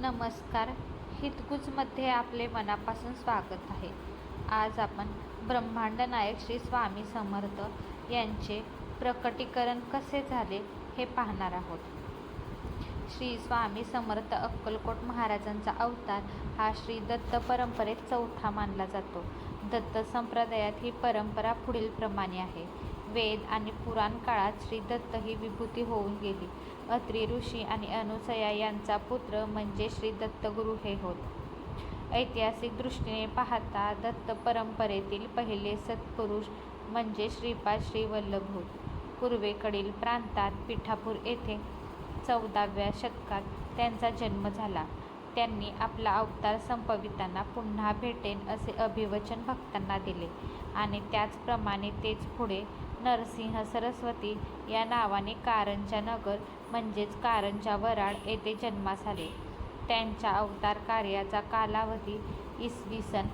नमस्कार. हितगुजमध्ये आपले मनापासून स्वागत आहे. आज आपण ब्रह्मांड नायक श्री स्वामी समर्थ यांचे प्रकटीकरण कसे झाले हे पाहणार आहोत. श्री स्वामी समर्थ अक्कलकोट महाराजांचा अवतार हा श्री दत्त परंपरेत चौथा मानला जातो. दत्त संप्रदायात ही परंपरा पुढीलप्रमाणे आहे. वेद आणि पुराण काळात श्री दत्त ही विभूती होऊन गेली. अत्री ऋषी आणि अनुसया यांचा पुत्र म्हणजे श्री दत्तगुरु हे होत. ऐतिहासिक दृष्टीने पाहता दत्त परंपरेतील पहिले सत्पुरुष म्हणजे श्रीपाद श्री वल्लभ होत पूर्वेकडील प्रांतात पिठापूर येथे चौदाव्या शतकात त्यांचा जन्म झाला. त्यांनी आपला अवतार संपविताना पुन्हा भेटेन असे अभिवचन भक्तांना दिले आणि त्याचप्रमाणे तेच पुढे नरसिंह सरस्वती या नावाने कारंजा नगर म्हणजेच कारंजा वराड येथे जन्मास आले. त्यांच्या अवतार कार्याचा कालावधी इसवी सन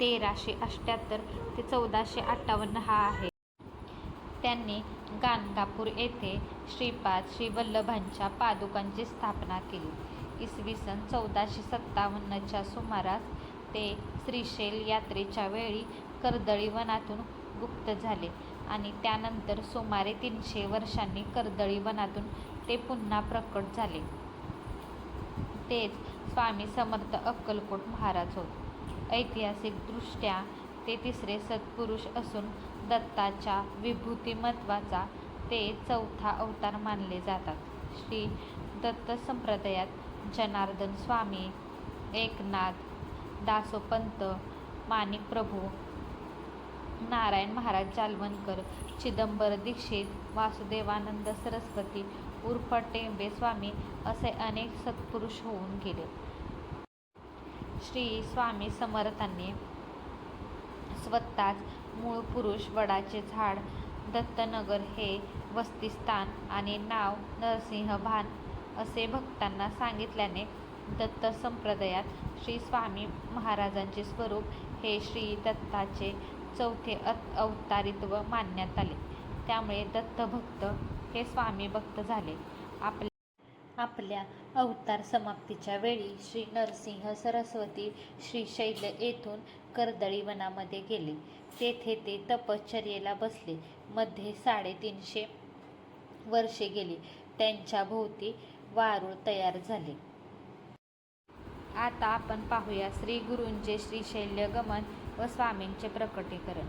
तेराशे अठ्याहत्तर ते चौदाशे अठ्ठावन्न हा आहे. त्यांनी गाणगापूर येथे श्रीपाद श्री वल्लभांच्या पादुकांची स्थापना केली. इसवी सन चौदाशे सत्तावन्नच्या सुमारास ते श्रीशैल यात्रेच्या वेळी कर्दळी वनातून गुप्त झाले आणि त्यानंतर सुमारे तीनशे वर्षांनी कर्दळी वनातून ते पुन्हा प्रकट झाले. तेच स्वामी समर्थ अक्कलकोट महाराज होत. ऐतिहासिकदृष्ट्या ते तिसरे सत्पुरुष असून दत्ताच्या विभूतिमत्वाचा ते चौथा अवतार मानले जातात. श्री दत्त संप्रदायात जनार्दन स्वामी एकनाथ दासोपंत माणिक प्रभू नारायण महाराज जालवणकर चिदंबर दीक्षित वासुदेवानंद सरस्वती उर्फ टेंबे स्वामी असे अनेक सत्पुरुष होऊन गेले. श्री स्वामी समर्थांनी स्वतःच मूळ पुरुष वडाचे झाड दत्तनगर हे वस्तीस्थान आणि नाव नरसिंहभान असे भक्तांना सांगितल्याने दत्त संप्रदायात श्री स्वामी महाराजांचे स्वरूप हे श्री दत्ताचे चौथे अवतारित्व मानण्यात आले. त्यामुळे दत्तभक्त हे स्वामी भक्त झाले. आपल्या आपल्या अवतार समाप्तीच्या वेळी श्री नरसिंह सरस्वती श्रीशैल येथून कर्दळी वनामध्ये गेले. तेथे ते तपश्चर्येला बसले. मध्ये साडेतीनशे वर्षे गेली. त्यांच्या भोवती वारूळ तयार झाले. आता आपण पाहूया श्री गुरूंचे श्री शैल्यगमन व स्वामींचे प्रकटीकरण.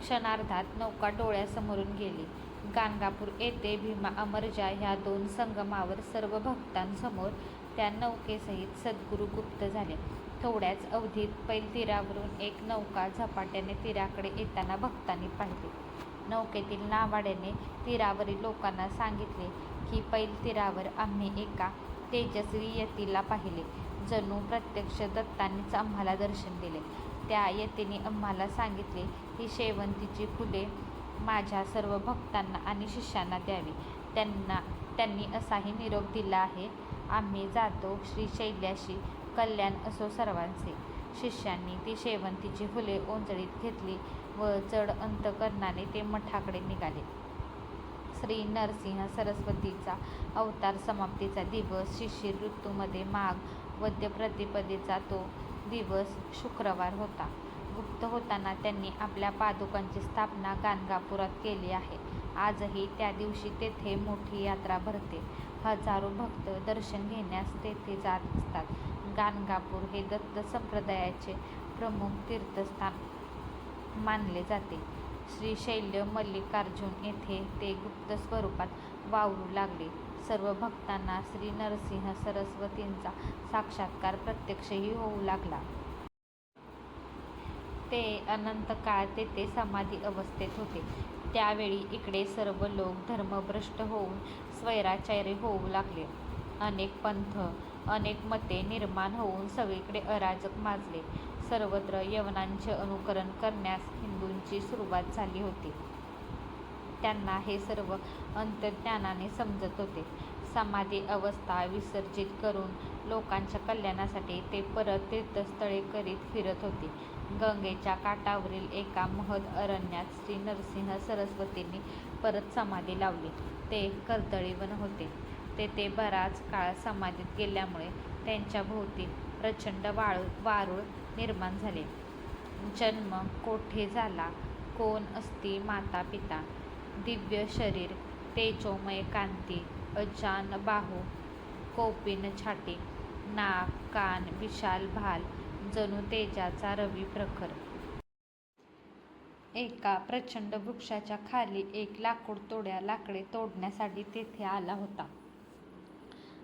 क्षणार्धात नौका डोळ्यासमोरून गेली. गाणगापूर येथे भीमा अमरजा ह्या दोन संगमावर सर्व भक्तांसमोर त्या नौकेसहित सद्गुरू गुप्त झाले. थोड्याच अवधीत पैल तीरावरून एक नौका झपाट्याने तीराकडे येताना भक्तांनी पाहिले. नौकेतील नावाड्याने तीरावरील लोकांना सांगितले की पैल तीरावर आम्ही एका तेजस्वी यतीला पाहिले. जणू प्रत्यक्ष दत्तांनीच आम्हाला दर्शन दिले. त्या यतीने आम्हाला सांगितले ही शेवंतीची फुले माझ्या सर्व भक्तांना आणि शिष्यांना द्यावी. त्यांना त्यांनी असाही निरोप दिला आहे. आम्ही जातो श्रीशैल्याशी कल्याण असो सर्वांचे. शिष्यांनी ती शेवंतीची फुले ओंजळीत घेतली व चढ अंतकरणाने ते मठाकडे निघाले. श्री नरसिंह सरस्वतीचा अवतार समाप्तीचा दिवस शिशिर ऋतूमध्ये माघ वद्य प्रतिपदेचा तो दिवस शुक्रवार होता. गुप्त होताना त्यांनी आपल्या पादुकांची स्थापना गाणगापुरात केली आहे. आजही त्या दिवशी तेथे मोठी यात्रा भरते. हजारो भक्त दर्शन घेण्यास तेथे जात असतात. गाणगापूर हे दत्त संप्रदायाचे प्रमुख तीर्थस्थान मानले जाते. श्रीशैल्य मल्लिकार्जुन येथे ते गुप्त स्वरूपात वावरू लागले. सर्व भक्तांना श्री नरसिंह सरस्वतींचा साक्षात्कार प्रत्यक्षही होऊ लागला. ते अनंत काळ तेथे समाधी अवस्थेत होते. त्यावेळी इकडे सर्व लोक धर्मभ्रष्ट होऊन स्वैराचार्य होऊ लागले. अनेक पंथ अनेक मते निर्माण होऊन सगळीकडे अराजक माजले. सर्वत्र यवनांचे अनुकरण करण्यास हिंदूंची सुरुवात झाली होती. त्यांना हे सर्व अंतर्ज्ञानाने समजत होते समाधी अवस्था विसर्जित करून लोकांच्या कल्याणासाठी ते परत तीर्थस्थळे करीत फिरत होते गंगेच्या काठावरील एका महद अरण्यात श्री नरसिंह सरस्वतींनी परत समाधी लावली ते कर्दळीवन होते तेथे बराच काळ समाधीत गेल्यामुळे त्यांच्या भोवती प्रचंड वाळू वारूळ निर्माण झाले. जन्म कोठे झाला? कोण असती माता पिता? दिव्य शरीर, तेजोमय कांती, अजान बाहू, कोपिन छाटी नाक, कान, विशाल भाल, जणू तेजाचा रवी प्रखर. एका प्रचंड वृक्षाच्या खाली एक लाकूड तोड्या लाकडे तोडण्यासाठी तेथे आला होता.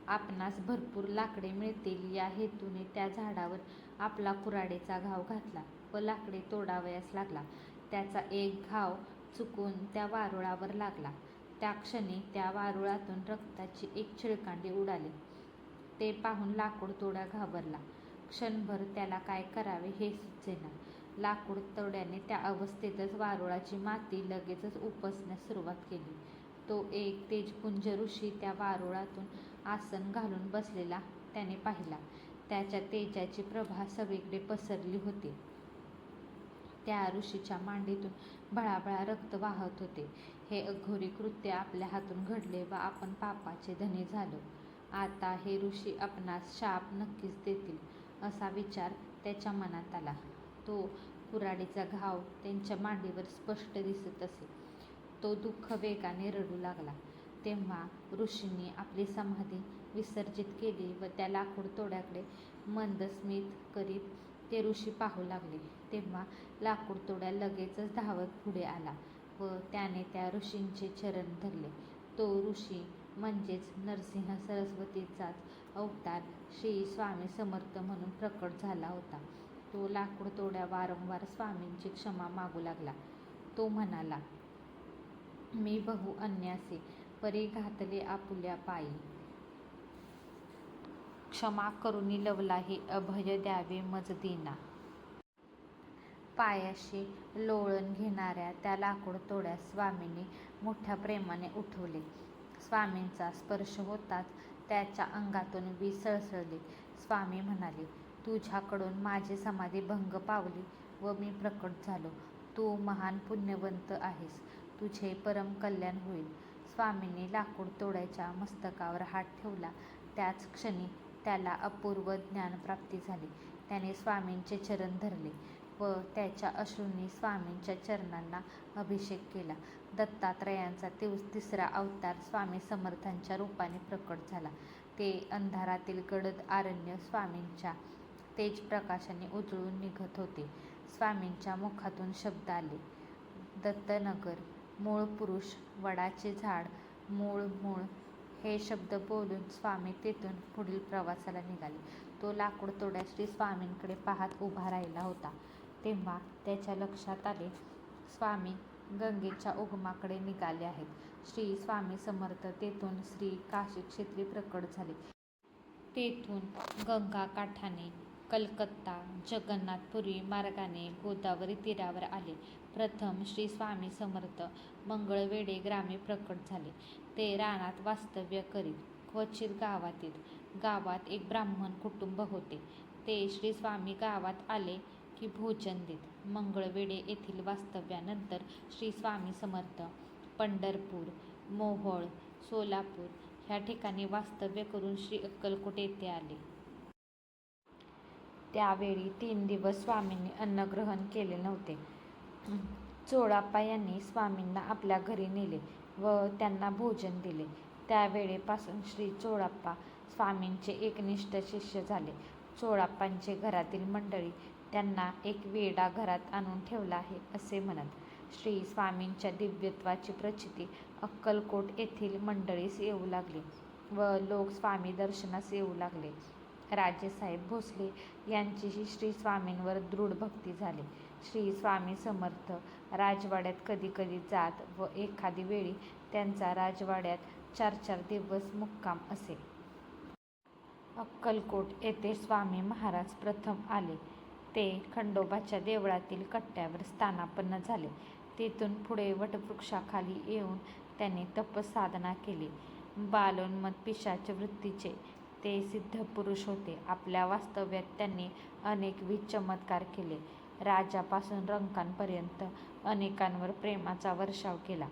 आपणास भरपूर लाकडे मिळतील या हेतूने त्या झाडावर आपला कुराडेचा घाव घातला व लाकडे तोडावयास लागला. त्याचा एक घाव चुकून त्या वारुळावर लागला. त्या क्षणी त्या वारुळातून रक्ताची एक चिळकांडी उडाली. ते पाहून लाकूडतोडा घाबरला. क्षणभर त्याला काय करावे हे सुचेना. लाकूडतोड्याने त्या अवस्थेतच वारुळाची माती लगेचच उपसण्यास सुरुवात केली. तो एक तेजपुंज ऋषी त्या वारुळातून आसन घालून बसलेला त्याने पाहिला. त्याच्या तेजाची प्रभा सगळीकडे पसरली होती. त्या ऋषीच्या मांडीतून भळाभळा रक्त वाहत होते. हे अघोरी कृत्य आपल्या हातून घडले व आपण पापाचे धनी झालो. आता हे ऋषी आपणास शाप नक्कीच देतील असा विचार त्याच्या मनात आला. तो कुराडीचा घाव त्यांच्या मांडीवर स्पष्ट दिसत असे. तो दुःख वेगाने रडू लागला. तेव्हा ऋषींनी आपली समाधी विसर्जित केली व त्या लाकूडतोड्याकडे मंदस्मित करीत ते ऋषी पाहू लागले. तेव्हा लाकूडतोडा लगेचच धावत पुढे आला व त्याने त्या ऋषींचे चरण धरले. तो ऋषी म्हणजेच नरसिंह सरस्वतीचाच अवतार श्री स्वामी समर्थ म्हणून प्रकट झाला होता. तो लाकूडतोडा वारंवार स्वामींची क्षमा मागू लागला. तो म्हणाला, मी बहु अन्यासी, परी घातले आपुल्या पायी. क्षमा करुनी लवलाही अभय द्यावे मजदीना पायाशी लोळण घेणाऱ्या त्या लाकूडतोड्यास स्वामींनी मोठ्या प्रेमाने उठवले. स्वामींचा स्पर्श होताच त्याच्या अंगातून वी सळसळली. स्वामी म्हणाले, तुझ्याकडून माझी समाधी भंग पावली व मी प्रकट झालो. तू महान पुण्यवंत आहेस. तुझे परम कल्याण होईल. स्वामींनी लाकूडतोड्याच्या मस्तकावर हात ठेवला त्याच क्षणी त्याला अपूर्व ज्ञानप्राप्ती झाली. त्याने स्वामींचे चरण धरले व त्याच्या अश्रूंनी स्वामींच्या चरणांना अभिषेक केला. दत्तात्रयांचा तिसरा अवतार स्वामी समर्थांच्या रूपाने प्रकट झाला. ते अंधारातील गडद आरण्य स्वामींच्या तेजःप्रकाशाने उजळून निघत होते. स्वामींच्या मुखातून शब्द आले, दत्तनगर, मूळ पुरुष, वडाचे झाड, मूळ मूळ हे शब्द बोलून स्वामी तेथून पुढील प्रवासाला निघाले. तो लाकूडतोडा श्री स्वामींकडे पाहत उभा राहिला होता. तेव्हा त्याच्या लक्षात आले, स्वामी गंगेच्या उगमाकडे निघाले आहेत. श्री स्वामी समर्थ तेथून श्री काशीक्षेत्री प्रकट झाले. तेथून गंगा काठाने कलकत्ता, जगन्नाथपुरी मार्गाने गोदावरी तीरावर आले. प्रथम श्री स्वामी समर्थ मंगळवेढे ग्रामे प्रकट झाले. ते रानात वास्तव्य करीत, क्वचित गावातील गावात एक ब्राह्मण कुटुंब होते. ते श्री स्वामी गावात आले की भोजन देत. मंगळवेढे येथील वास्तव्यानंतर श्री स्वामी समर्थ पंढरपूर, मोहोळ, सोलापूर ह्या ठिकाणी वास्तव्य करून श्री अक्कलकोट येथे आले. त्यावेळी तीन दिवस स्वामींनी अन्नग्रहण केले नव्हते. चोळाप्पा यांनी स्वामींना आपल्या घरी नेले व त्यांना भोजन दिले. त्यावेळेपासून श्री चोळाप्पा स्वामींचे एकनिष्ठ शिष्य झाले. चोळाप्पांचे घरातील मंडळी त्यांना एक वेडा घरात आणून ठेवला आहे असे म्हणत. श्री स्वामींच्या दिव्यत्वाची प्रचिती अक्कलकोट येथील मंडळीस येऊ लागली व लोक स्वामी दर्शनास येऊ लागले. राजेसाहेब भोसले यांचीही श्री स्वामींवर दृढ भक्ती झाली. श्री स्वामी समर्थ राजवाड्यात कधी कधी जात व एखादी वेळी त्यांचा राजवाड्यात चार चार दिवस मुक्काम असे. अक्कलकोट येथे स्वामी महाराज प्रथम आले. ते खंडोबाच्या देवळातील कट्ट्यावर स्थानापन्न झाले. तेथून पुढे वटवृक्षाखाली येऊन त्यांनी तपसाधना केली. बालोन्मत पिशाच वृत्तीचे ते सिद्ध पुरुष होते. आपल्या वास्तव्यात त्यांनी अनेकविध चमत्कार केले. राजापासून रंकांपर्यंत अनेकांवर प्रेमाचा वर्षाव केला.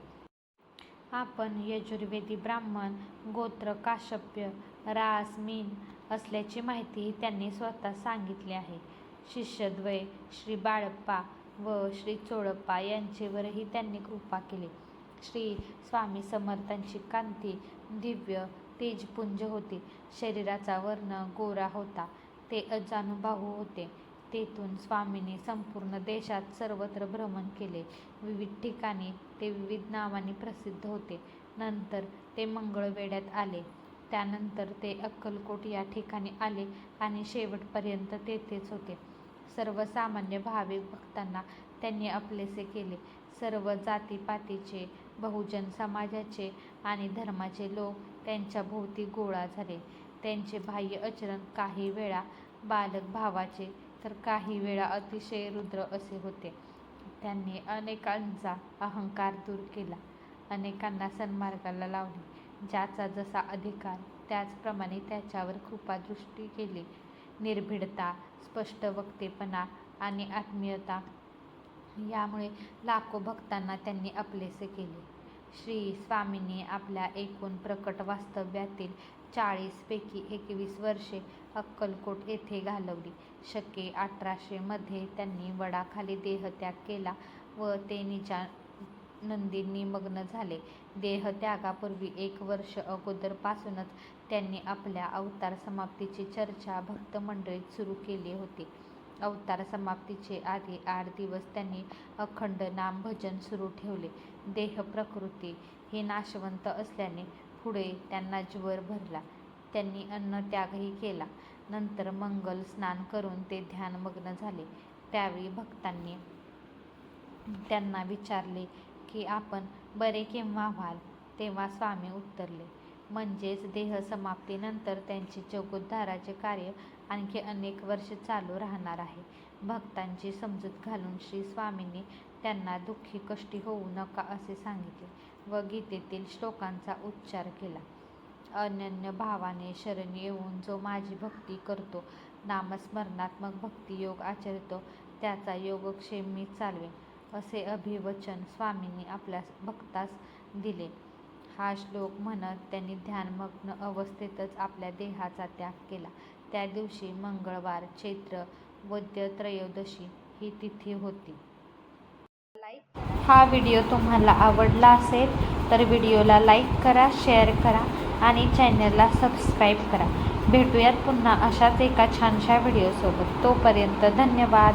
आपण यजुर्वेदी ब्राह्मण गोत्र काश्यप्य रास मीन असल्याची माहितीही त्यांनी स्वतः सांगितली आहे शिष्यद्वय श्री बाळप्पा व श्री चोळप्पा यांचेवरही त्यांनी कृपा केली श्री स्वामी समर्थांची कांती दिव्य तेजपुंज होते. शरीराचा वर्ण गोरा होता. ते अजानुबाहू होते. तेथून स्वामींनी संपूर्ण देशात सर्वत्र भ्रमण केले. विविध ठिकाणी ते विविध नावांनी प्रसिद्ध होते. नंतर ते मंगळवेड्यात आले. त्यानंतर ते अक्कलकोट या ठिकाणी आले आणि शेवटपर्यंत तेथेच होते. सर्वसामान्य भाविक भक्तांना त्यांनी आपलेसे केले. सर्व जातीपातीचे बहुजन समाजाचे आणि धर्माचे लोक त्यांच्या भोवती गोळा झाले. त्यांचे बाह्य आचरण काही वेळा बालक भावाचे तर काही वेळा अतिशय रुद्र असे होते. त्यांनी अनेकांचा अहंकार दूर केला. अनेकांना सन्मार्गाला लावले. ज्याचा जसा अधिकार त्याचप्रमाणे त्याच्यावर कृपादृष्टी केली. निर्भीडता स्पष्ट वक्तेपणा आणि आत्मीयता यामुळे लाखो भक्तांना त्यांनी आपलेसे केले. श्री स्वामींनी आपल्या एकूण प्रकट वास्तव्यातील चाळीसपैकी एकवीस वर्षे अक्कलकोट येथे घालवली. शके अठराशेमध्ये त्यांनी वडाखाली देहत्याग केला व ते निजा नंदींनी मग्न झाले. देहत्यागापूर्वी एक वर्ष अगोदरपासूनच त्यांनी आपल्या अवतार समाप्तीची चर्चा भक्तमंडळीत सुरू केली होती. अवतार समाप्तीचे आधी आठ दिवस त्यांनी अखंड नामभजन सुरू ठेवले. देह प्रकृती ही नाशवंत असल्याने पुढे त्यांना ज्वर भरला. त्यांनी अन्नत्यागही केला. नंतर मंगल स्नान करून ते ध्यानमग्न झाले. त्यावेळी भक्तांनी त्यांना विचारले की आपण बरे केव्हा व्हाल? तेव्हा स्वामी उत्तरले म्हणजेच देहसमाप्तीनंतर त्यांचे जगोद्धाराचे कार्य आणखी अनेक वर्ष चालू राहणार आहे. भक्तांची समजूत घालून श्री स्वामींनी त्यांना दुःखी कष्टी होऊ नका असे सांगितले व गीतेतील श्लोकांचा उच्चार केला. अनन्य भावाने शरण येऊन जो माझी भक्ती करतो नामस्मरणात्मक भक्तियोग आचरतो त्याचा योगक्षेम मी चालवेन असे अभिवचन स्वामींनी आपल्या भक्तास दिले. हा श्लोक म्हणत त्यांनी ध्यानमग्न अवस्थेतच आपल्या देहाचा त्याग केला. त्या दिवशी मंगळवार चैत्र वद्य त्रयोदशी ही तिथी होती. हा व्हिडिओ तुम्हाला आवडला असेल तर व्हिडिओला लाईक करा शेअर करा आणि चॅनलला सबस्क्राईब करा. भेटूयात पुन्हा अशाच एका छानशा व्हिडिओसोबत. तोपर्यंत धन्यवाद.